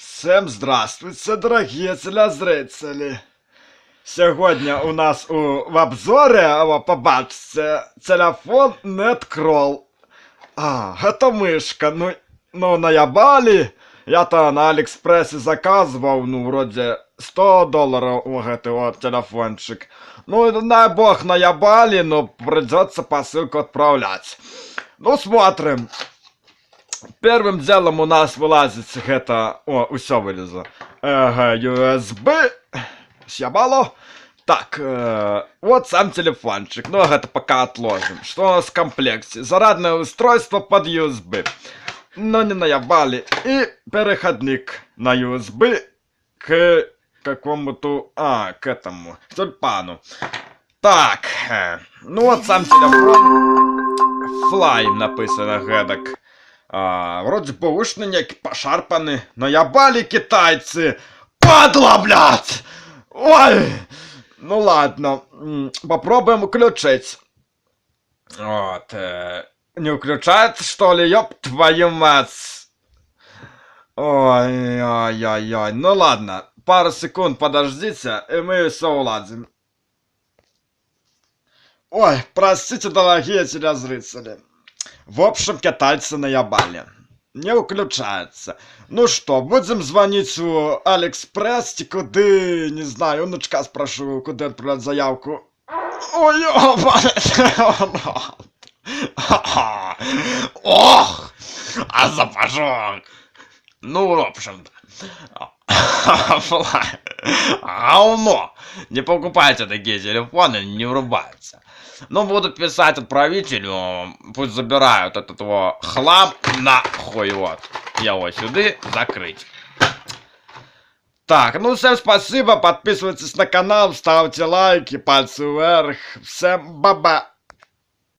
Всем здравствуйте, дорогие телезрители. Сьогодні у нас у в обзорі ви побачите телефон NetCrawl. А, это мышка. Ну, ну наябали. Я-то на Алиэкспрессе заказывал, ну, вроде 100 долларов у гэты вот телефончик. Ну, дай бог наябали, но придется посылку отправлять. Ну, смотрим. Первым делом у нас вылазит гэта... О, усё вылезло. Ага, USB. Сябало. Так, э, вот сам телефончик. Ну, это пока отложим. Что у нас в комплекте? Зарядное устройство под USB. Но не наябали. И переходник на USB к какому-то... А, к этому. К тюльпану. Так, э, ну вот сам телефон. Fly написано гедок. А, вроде бэушны некі пошарпаны, но ябали китайцы. Падла, блядь! Ой! Ну ладно, попробуем включить. Вот. э, не включается, что ли? Ёб твою мать. Ой-ой-ой-ой. Ну ладно, пару секунд подождите, и мы все уладим. Ой, простите, дорогие телезрители. В общем, китайцы наебали. Не выключается. Ну что, будем звонить у Алиэкспресс, ті куди, не знаю, внучка спрошу, куди отправлять заявку. Ой, Ох, а запашок. Ну, в общем-то. Говно. Не покупайте такие телефоны, не врубаются. Ну, буду писать отправителю, пусть забирают этот его хлам нахуй, вот. Его сюда закрыть. Так, ну всем спасибо, подписывайтесь на канал, ставьте лайки, пальцы вверх. Всем баба.